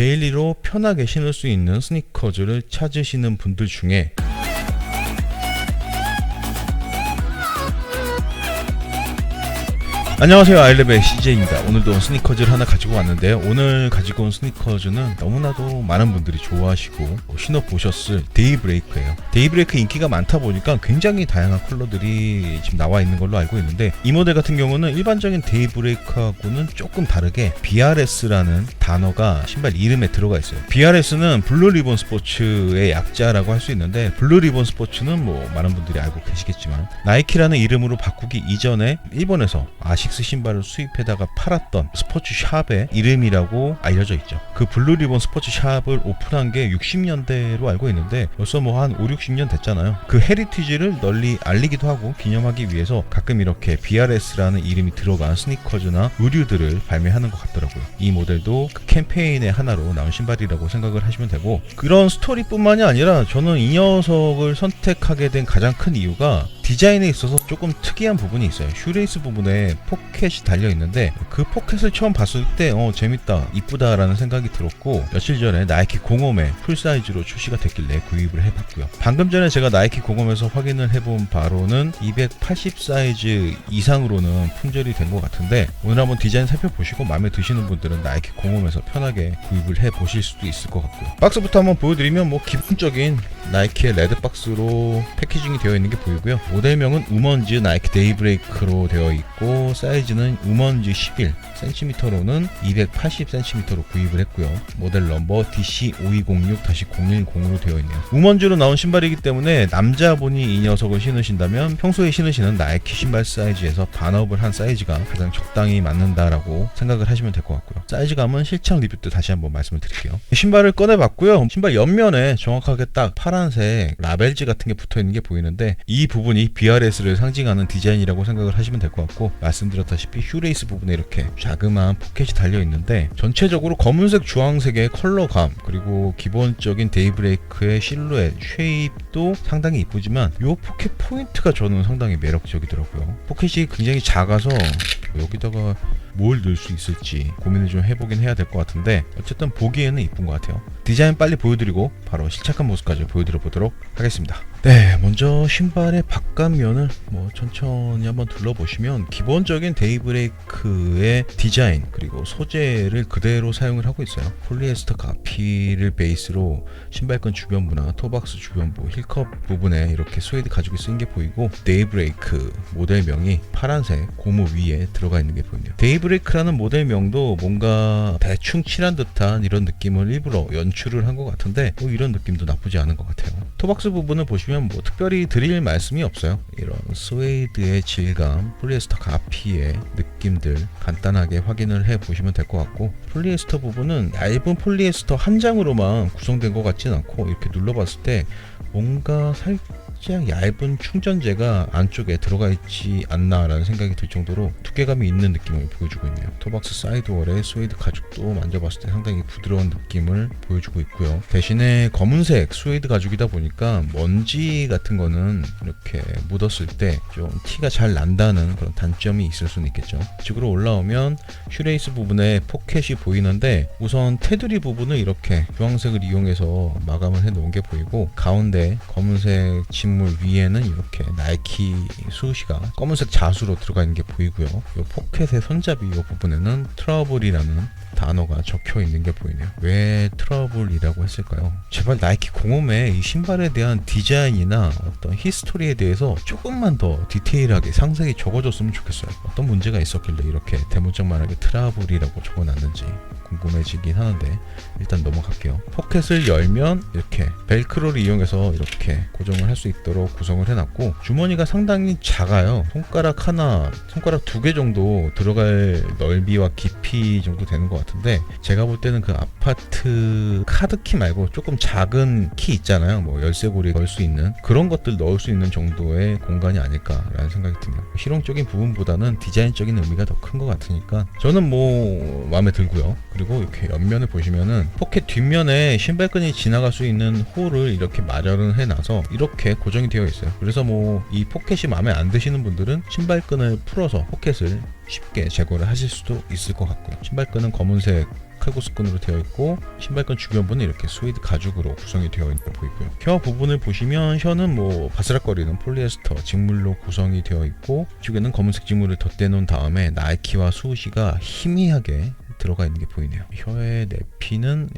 데일리로 편하게 신을 수 있는 스니커즈를 찾으시는 분들 중에 안녕하세요. 아일레벨 CJ입니다. 오늘도 스니커즈를 하나 가지고 왔는데요. 오늘 가지고 온 스니커즈는 너무나도 많은 분들이 좋아하시고 신어보셨을 데이브레이크예요. 데이브레이크 인기가 많다 보니까 굉장히 다양한 컬러들이 지금 나와 있는 걸로 알고 있는데 이 모델 같은 경우는 일반적인 데이브레이크하고는 조금 다르게 BRS라는 단어가 신발 이름에 들어가 있어요 BRS는 블루 리본 스포츠의 약자라고 할 수 있는데 블루 리본 스포츠는 뭐 많은 분들이 알고 계시겠지만 나이키라는 이름으로 바꾸기 이전에 일본에서 아식스 신발을 수입해다가 팔았던 스포츠 샵의 이름이라고 알려져 있죠. 그 블루 리본 스포츠 샵을 오픈한 게 60년대로 알고 있는데 벌써 뭐 한 5, 60년 됐잖아요. 그 헤리티지를 널리 알리기도 하고 기념하기 위해서 가끔 이렇게 BRS라는 이름이 들어간 스니커즈나 의류들을 발매하는 것 같더라고요. 이 모델도 그 캠페인의 하나로 나온 신발이라고 생각을 하시면 되고 그런 스토리뿐만이 아니라 저는 이 녀석을 선택하게 된 가장 큰 이유가 디자인에 있어서 조금 특이한 부분이 있어요. 슈레이스 부분에 포켓이 달려 있는데 그 포켓을 처음 봤을 때 어, 재밌다, 이쁘다라는 생각이 들었고 며칠 전에 나이키 공홈에 풀 사이즈로 출시가 됐길래 구입을 해봤고요. 방금 전에 제가 나이키 공홈에서 확인을 해본 바로는 280 사이즈 이상으로는 품절이 된 것 같은데 오늘 한번 디자인 살펴보시고 마음에 드시는 분들은 나이키 공홈에서 편하게 구입을 해 보실 수도 있을 것 같고요. 박스부터 한번 보여드리면 뭐 기본적인 나이키의 레드 박스로 패키징이 되어 있는 게 보이고요. 모델명은 우먼즈 나이키 데이브레이크로 되어 있고 사이즈는 우먼즈 11cm로는 280cm로 구입을 했고요. 모델 넘버 DC5206-010으로 되어 있네요. 우먼즈로 나온 신발이기 때문에 남자분이 이 녀석을 신으신다면 평소에 신으시는 나이키 신발 사이즈에서 반업을 한 사이즈가 가장 적당히 맞는다라고 생각을 하시면 될 것 같고요. 사이즈감은 실착 리뷰 때 다시 한번 말씀을 드릴게요. 신발을 꺼내봤고요. 신발 옆면에 정확하게 딱 파란색 라벨지 같은 게 붙어 있는 게 보이는데 이 부분이 BRS를 상징하는 디자인이라고 생각을 하시면 될 것 같고 말씀드렸다시피 슈레이스 부분에 이렇게 자그마한 포켓이 달려 있는데 전체적으로 검은색 주황색의 컬러감 그리고 기본적인 데이브레이크의 실루엣 쉐입 도 상당히 이쁘지만 이 포켓 포인트가 저는 상당히 매력적이더라고요. 포켓이 굉장히 작아서 여기다가 뭘 넣을 수 있을지 고민을 좀 해보긴 해야 될 것 같은데 어쨌든 보기에는 이쁜 것 같아요. 디자인 빨리 보여드리고 바로 실착한 모습까지 보여드려 보도록 하겠습니다. 네 먼저 신발의 바깥면을 뭐 천천히 한번 둘러보시면 기본적인 데이브레이크의 디자인 그리고 소재를 그대로 사용을 하고 있어요. 폴리에스터 가피를 베이스로 신발끈 주변부나 토박스 주변부 힐컵 부분에 이렇게 스웨이드 가죽이 쓰인 게 보이고 데이브레이크 모델명이 파란색 고무 위에 들어가 있는 게 보이네요 데이브레이크라는 모델명도 뭔가 대충 칠한 듯한 이런 느낌을 일부러 연출을 한 것 같은데 뭐 이런 느낌도 나쁘지 않은 것 같아요. 토박스 부분을 보시면 뭐 특별히 드릴 말씀이 없어요. 이런 스웨이드의 질감 폴리에스터 가피의 느낌들 간단하게 확인을 해 보시면 될 것 같고 폴리에스터 부분은 얇은 폴리에스터 한 장으로만 구성된 것 같진 않고 이렇게 눌러봤을 때 뭔가 살짝 얇은 충전재가 안쪽에 들어가 있지 않나라는 생각이 들 정도로 두께감이 있는 느낌을 보여주고 있네요. 토박스 사이드월의 스웨이드 가죽도 만져봤을 때 상당히 부드러운 느낌을 보여주고 있고요. 대신에 검은색 스웨이드 가죽이다 보니까 먼지 같은 거는 이렇게 묻었을 때 좀 티가 잘 난다는 그런 단점이 있을 수는 있겠죠. 직으로 올라오면 슈레이스 부분에 포켓이 보이는데 우선 테두리 부분을 이렇게 주황색을 이용해서 마감을 해 놓은 게 보이고 가운데 검은색 진물 위에는 이렇게 나이키 수시가 검은색 자수로 들어가 있는 게 보이고요. 이 포켓의 손잡이 이 부분에는 트러블이라는 단어가 적혀 있는 게 보이네요. 왜 트러블이라고 했을까요? 제발 나이키 공홈에 이 신발에 대한 디자인이나 어떤 히스토리에 대해서 조금만 더 디테일하게 상세히 적어줬으면 좋겠어요. 어떤 문제가 있었길래 이렇게 대문짝만하게 트러블이라고 적어놨는지 궁금해지긴 하는데 일단 넘어갈게요. 포켓을 열면 이렇게 벨크로를 이용해서 이렇게 고정을 할 수 있도록 구성을 해놨고 주머니가 상당히 작아요. 손가락 하나, 손가락 두 개 정도 들어갈 넓이와 깊이 정도 되는 것 같 은데 제가 볼 때는 그 아파트 카드키 말고 조금 작은 키 있잖아요. 뭐 열쇠고리 넣을 수 있는 그런 것들 넣을 수 있는 정도의 공간이 아닐까라는 생각이 드네요. 실용적인 부분보다는 디자인적인 의미가 더 큰 것 같으니까 저는 뭐 마음에 들고요. 그리고 이렇게 옆면을 보시면은 포켓 뒷면에 신발끈이 지나갈 수 있는 홀을 이렇게 마련을 해놔서 이렇게 고정이 되어 있어요. 그래서 뭐 이 포켓이 마음에 안 드시는 분들은 신발끈을 풀어서 포켓을 쉽게 제거를 하실 수도 있을 것 같고요. 신발끈은 검은색 칼고스끈으로 되어 있고 신발끈 주변부는 이렇게 스웨이드 가죽으로 구성이 되어 있는 거 보이고요. 혀 부분을 보시면 혀는 뭐 바스락거리는 폴리에스터 직물로 구성이 되어 있고 이쪽에는 검은색 직물을 덧대놓은 다음에 나이키와 수우시가 희미하게 들어가 있는 게 보이네요. 혀의 내피는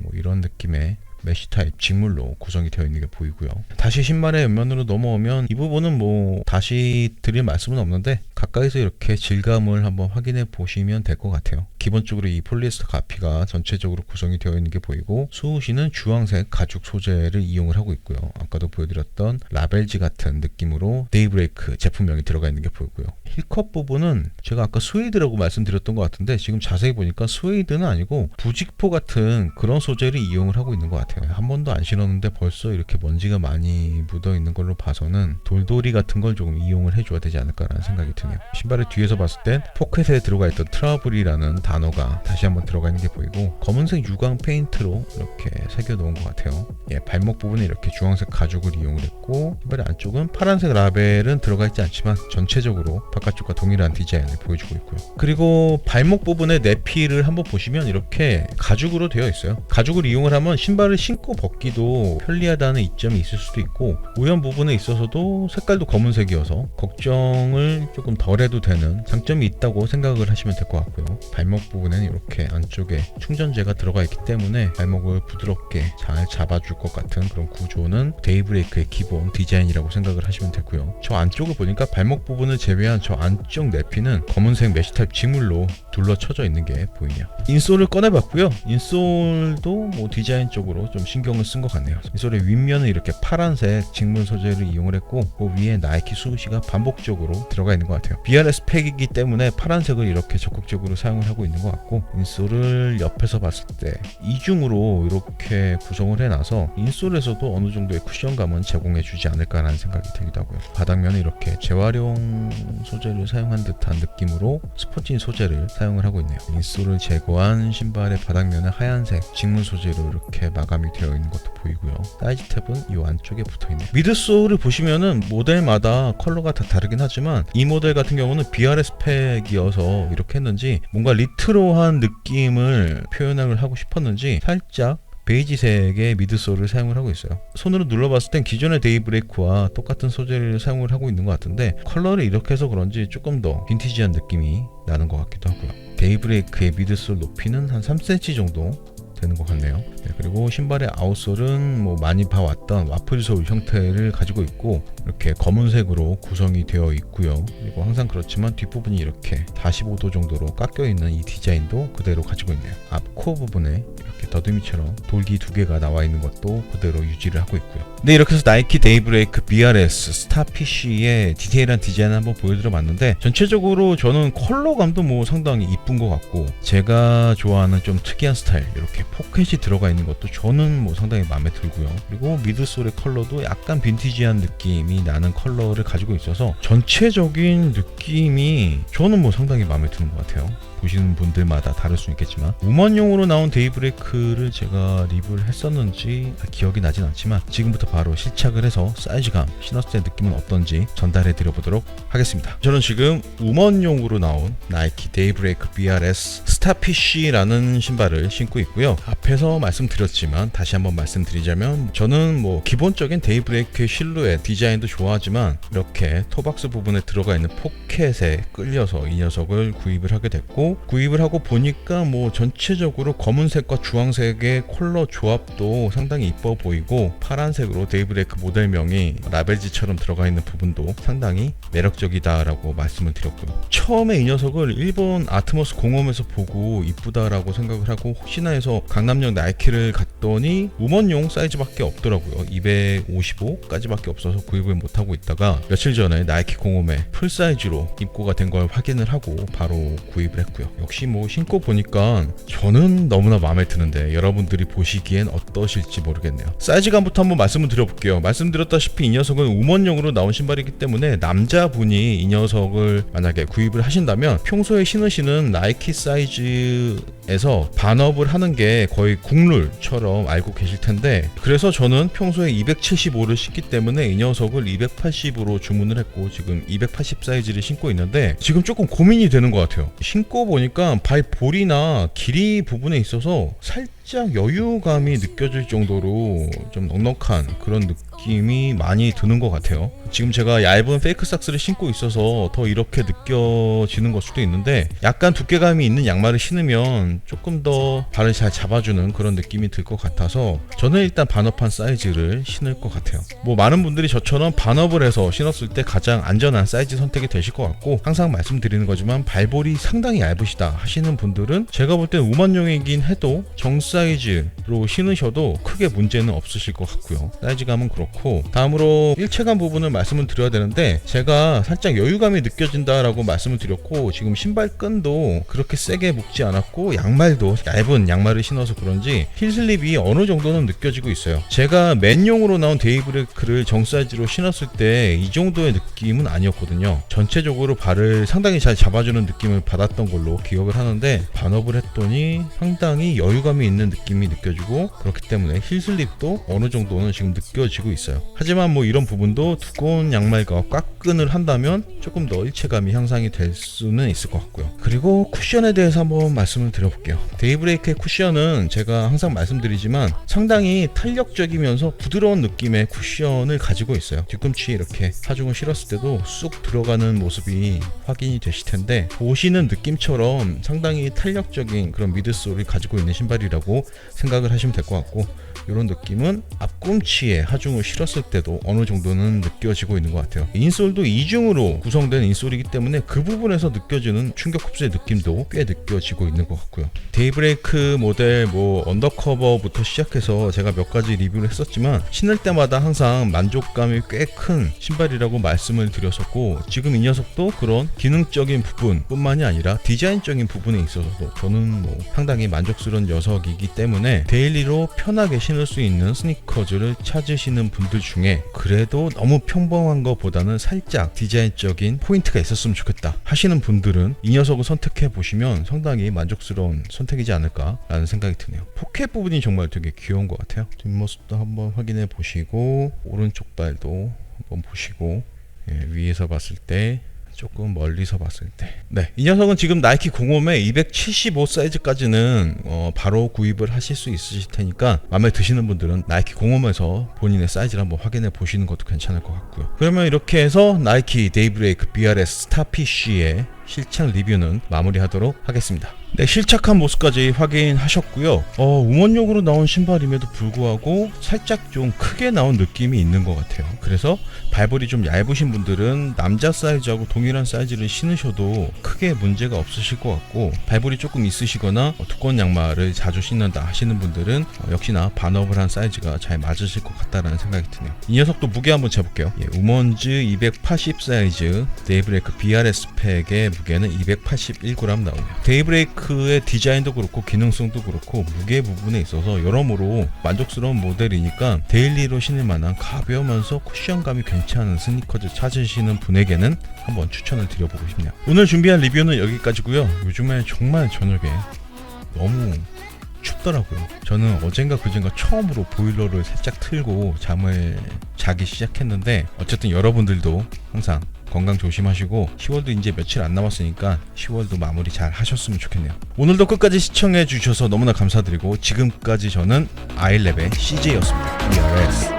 뭐 이런 느낌의 메쉬 타입 직물로 구성이 되어 있는 게 보이고요. 다시 신발의 옆면으로 넘어오면 이 부분은 뭐 다시 드릴 말씀은 없는데 가까이서 이렇게 질감을 한번 확인해 보시면 될 것 같아요. 기본적으로 이 폴리에스터 가피가 전체적으로 구성이 되어 있는 게 보이고 수우시는 주황색 가죽 소재를 이용을 하고 있고요. 아까도 보여드렸던 라벨지 같은 느낌으로 데이브레이크 제품명이 들어가 있는 게 보이고요. 힐컵 부분은 제가 아까 스웨이드라고 말씀드렸던 것 같은데 지금 자세히 보니까 스웨이드는 아니고 부직포 같은 그런 소재를 이용을 하고 있는 것 같아요. 한 번도 안 신었는데 벌써 이렇게 먼지가 많이 묻어 있는 걸로 봐서는 돌돌이 같은 걸 조금 이용을 해줘야 되지 않을까라는 생각이 드네요. 신발을 뒤에서 봤을 땐 포켓에 들어가 있던 트러블이라는 단어가 다시 한번 들어가 있는 게 보이고 검은색 유광 페인트로 이렇게 새겨 놓은 것 같아요. 예, 발목 부분에 이렇게 주황색 가죽을 이용을 했고 신발의 안쪽은 파란색 라벨은 들어가 있지 않지만 전체적으로 바깥쪽과 동일한 디자인을 보여주고 있고요. 그리고 발목 부분의 내피를 한번 보시면 이렇게 가죽으로 되어 있어요. 가죽을 이용을 하면 신발을 신고 벗기도 편리하다는 이점이 있을 수도 있고 우연 부분에 있어서도 색깔도 검은색이어서 걱정을 조금 덜 해도 되는 장점이 있다고 생각을 하시면 될 것 같고요. 발목 부분에는 이렇게 안쪽에 충전재가 들어가 있기 때문에 발목을 부드럽게 잘 잡아줄 것 같은 그런 구조는 데이브레이크의 기본 디자인이라고 생각을 하시면 되고요. 저 안쪽을 보니까 발목 부분을 제외한 저 안쪽 내피는 검은색 메쉬 타입 직물로 둘러쳐져 있는 게 보이네요. 인솔을 꺼내봤고요. 인솔도 뭐 디자인 쪽으로 좀 신경을 쓴 것 같네요. 인솔의 윗면은 이렇게 파란색 직물 소재를 이용을 했고 그 위에 나이키 수시가 반복적으로 들어가 있는 것 같아요. BRS 팩이기 때문에 파란색을 이렇게 적극적으로 사용을 하고 있는 것 같고 인솔을 옆에서 봤을 때 이중으로 이렇게 구성을 해놔서 인솔에서도 어느 정도의 쿠션감은 제공해주지 않을까라는 생각이 들기도 하고요. 바닥면은 이렇게 재활용 소재를 사용한 듯한 느낌으로 스포팅 소재를 사용을 하고 있네요. 인솔을 제거한 신발의 바닥면은 하얀색 직물 소재로 이렇게 마감이 되어 있는 것도 보이고요. 사이즈 탭은 이 안쪽에 붙어 있네요. 미드솔을 보시면은 모델마다 컬러가 다 다르긴 하지만 이 모델 같은 경우는 BRS 팩이어서 이렇게 했는지 뭔가 리 트로한 느낌을 표현을 하고 싶었는지 살짝 베이지색의 미드솔을 사용을 하고 있어요. 손으로 눌러봤을 땐 기존의 데이브레이크와 똑같은 소재를 사용을 하고 있는 것 같은데 컬러를 이렇게 해서 그런지 조금 더 빈티지한 느낌이 나는 것 같기도 하고요. 데이브레이크의 미드솔 높이는 한 3cm 정도 되는 것 같네요. 네, 그리고 신발의 아웃솔은 뭐 많이 봐왔던 와플솔 형태를 가지고 있고 이렇게 검은색으로 구성이 되어 있고요. 그리고 항상 그렇지만 뒷부분이 이렇게 45도 정도로 깎여 있는 이 디자인도 그대로 가지고 있네요. 앞 코 부분에 이렇게 더듬이처럼 돌기 두 개가 나와 있는 것도 그대로 유지를 하고 있고요. 네 이렇게 해서 나이키 데이브레이크 BRS 스타피쉬의 디테일한 디자인 한번 보여드려 봤는데 전체적으로 저는 컬러감도 뭐 상당히 이쁜 것 같고 제가 좋아하는 좀 특이한 스타일 이렇게 포켓이 들어가 있는 것도 저는 뭐 상당히 마음에 들고요. 그리고 미드솔의 컬러도 약간 빈티지한 느낌이 나는 컬러를 가지고 있어서 전체적인 느낌이 저는 뭐 상당히 마음에 드는 것 같아요. 보시는 분들마다 다를 수 있겠지만 우먼용으로 나온 데이브레이크를 제가 리뷰를 했었는지 기억이 나진 않지만 지금부터 바로 실착을 해서 사이즈감 신었을 때 느낌은 어떤지 전달해 드려보도록 하겠습니다. 저는 지금 우먼용으로 나온 나이키 데이브레이크 BRS 스타피쉬라는 신발을 신고 있고요 앞에서 말씀드렸지만 다시 한번 말씀드리자면 저는 뭐 기본적인 데이브레이크의 실루엣 디자인도 좋아하지만 이렇게 토박스 부분에 들어가 있는 포켓에 끌려서 이 녀석을 구입을 하게 됐고 구입을 하고 보니까 뭐 전체적으로 검은색과 주황색의 컬러 조합도 상당히 이뻐 보이고 파란색으로 데이브레이크 모델명이 라벨지처럼 들어가 있는 부분도 상당히 매력적이다라고 말씀을 드렸고요. 처음에 이 녀석을 일본 아트모스 공홈에서 보고 이쁘다라고 생각을 하고 혹시나 해서 강남역 나이키를 갔더니 우먼용 사이즈밖에 없더라고요. 255까지밖에 없어서 구입을 못하고 있다가 며칠 전에 나이키 공홈에 풀 사이즈로 입고가 된 걸 확인을 하고 바로 구입을 했고요. 역시 뭐 신고 보니까 저는 너무나 마음에 드는데 여러분들이 보시기엔 어떠실지 모르겠네요. 사이즈감부터 한번 말씀을 드려볼게요. 말씀드렸다시피 이 녀석은 우먼용으로 나온 신발이기 때문에 남자분이 이 녀석을 만약에 구입을 하신다면 평소에 신으시는 나이키 사이즈 사이즈에서 반업을 하는 게 거의 국룰처럼 알고 계실 텐데 그래서 저는 평소에 275를 신기 때문에 이 녀석을 280으로 주문을 했고 지금 280 사이즈를 신고 있는데 지금 조금 고민이 되는 것 같아요. 신고 보니까 발 볼이나 길이 부분에 있어서 살짝 여유감이 느껴질 정도로 좀 넉넉한 그런 느낌이 많이 드는 것 같아요. 지금 제가 얇은 페이크 삭스를 신고 있어서 더 이렇게 느껴지는 걸 수도 있는데 약간 두께감이 있는 양말을 신으면 조금 더 발을 잘 잡아주는 그런 느낌이 들 것 같아서 저는 일단 반업한 사이즈를 신을 것 같아요. 뭐 많은 분들이 저처럼 반업을 해서 신었을 때 가장 안전한 사이즈 선택이 되실 것 같고 항상 말씀드리는 거지만 발볼이 상당히 얇으시다 하시는 분들은 제가 볼 때는 우만용이긴 해도 정사 이즈로 신으셔도 크게 문제는 없으실 것 같고요. 사이즈감은 그렇고 다음으로 일체감 부분을 말씀을 드려야 되는데 제가 살짝 여유감이 느껴진다라고 말씀을 드렸고 지금 신발 끈도 그렇게 세게 묶지 않았고 양말도 얇은 양말을 신어서 그런지 힐 슬립이 어느 정도는 느껴지고 있어요. 제가 맨용으로 나온 데이브레이크를 정 사이즈로 신었을 때 이 정도의 느낌은 아니었거든요. 전체적으로 발을 상당히 잘 잡아주는 느낌을 받았던 걸로 기억을 하는데 반업을 했더니 상당히 여유감이 있는 느낌이 느껴지고 그렇기 때문에 힐 슬립도 어느 정도는 지금 느껴지고 있어요. 하지만 뭐 이런 부분도 두꺼운 양말과 꽉끈을 한다면 조금 더 일체감이 향상이 될 수는 있을 것 같고요. 그리고 쿠션에 대해서 한번 말씀을 드려볼게요. 데이브레이크의 쿠션은 제가 항상 말씀드리지만 상당히 탄력적이면서 부드러운 느낌의 쿠션을 가지고 있어요. 뒤꿈치에 이렇게 하중을 실었을 때도 쑥 들어가는 모습이 확인이 되실 텐데 보시는 느낌처럼 상당히 탄력적인 그런 미드솔을 가지고 있는 신발이라고 생각을 하시면 될 것 같고 이런 느낌은 앞꿈치에 하중을 실었을 때도 어느 정도는 느껴지고 있는 것 같아요. 인솔도 이중으로 구성된 인솔이기 때문에 그 부분에서 느껴지는 충격 흡수의 느낌도 꽤 느껴지고 있는 것 같고요. 데이브레이크 모델 뭐 언더커버부터 시작해서 제가 몇 가지 리뷰를 했었지만 신을 때마다 항상 만족감이 꽤 큰 신발이라고 말씀을 드렸었고 지금 이 녀석도 그런 기능적인 부분뿐만이 아니라 디자인적인 부분에 있어서도 저는 뭐 상당히 만족스러운 녀석이기 때문에 데일리로 편하게 신을 수 있는 스니커즈를 찾으시는 분들 중에 그래도 너무 평범한 것보다는 살짝 디자인적인 포인트가 있었으면 좋겠다 하시는 분들은 이 녀석을 선택해 보시면 상당히 만족스러운 선택이지 않을까라는 생각이 드네요. 포켓 부분이 정말 되게 귀여운 것 같아요. 뒷모습도 한번 확인해 보시고 오른쪽 발도 한번 보시고 예, 위에서 봤을 때 조금 멀리서 봤을 때. 네. 이 녀석은 지금 나이키 공홈에 275 사이즈까지는 어, 바로 구입을 하실 수 있으실 테니까 마음에 드시는 분들은 나이키 공홈에서 본인의 사이즈를 한번 확인해 보시는 것도 괜찮을 것 같고요. 그러면 이렇게 해서 나이키 데이브레이크 BRS 스타피쉬의 실착 리뷰는 마무리하도록 하겠습니다. 네, 실착한 모습까지 확인하셨고요. 어, 우먼용으로 나온 신발임에도 불구하고 살짝 좀 크게 나온 느낌이 있는 것 같아요. 그래서 발볼이 좀 얇으신 분들은 남자 사이즈하고 동일한 사이즈를 신으셔도 크게 문제가 없으실 것 같고 발볼이 조금 있으시거나 어, 두꺼운 양말을 자주 신는다 하시는 분들은 어, 역시나 반업을 한 사이즈가 잘 맞으실 것 같다라는 생각이 드네요. 이 녀석도 무게 한번 재볼게요. 예, 우먼즈 280 사이즈 데이브레이크 BRS 팩의 무게는 281g 나오네요. 데이브레이크 의 디자인도 그렇고 기능성도 그렇고 무게 부분에 있어서 여러모로 만족스러운 모델이니까 데일리로 신을 만한 가벼우면서 쿠션감이 괜찮은 스니커즈 찾으시는 분에게는 한번 추천을 드려보고 싶네요. 오늘 준비한 리뷰는 여기까지고요. 요즘에 정말 저녁에 너무 춥더라고요. 저는 어젠가 그젠가 처음으로 보일러를 살짝 틀고 잠을 자기 시작했는데 어쨌든 여러분들도 항상 건강 조심하시고 10월도 이제 며칠 안 남았으니까 10월도 마무리 잘 하셨으면 좋겠네요. 오늘도 끝까지 시청해 주셔서 너무나 감사드리고 지금까지 저는 아이랩의 CJ였습니다. ERS.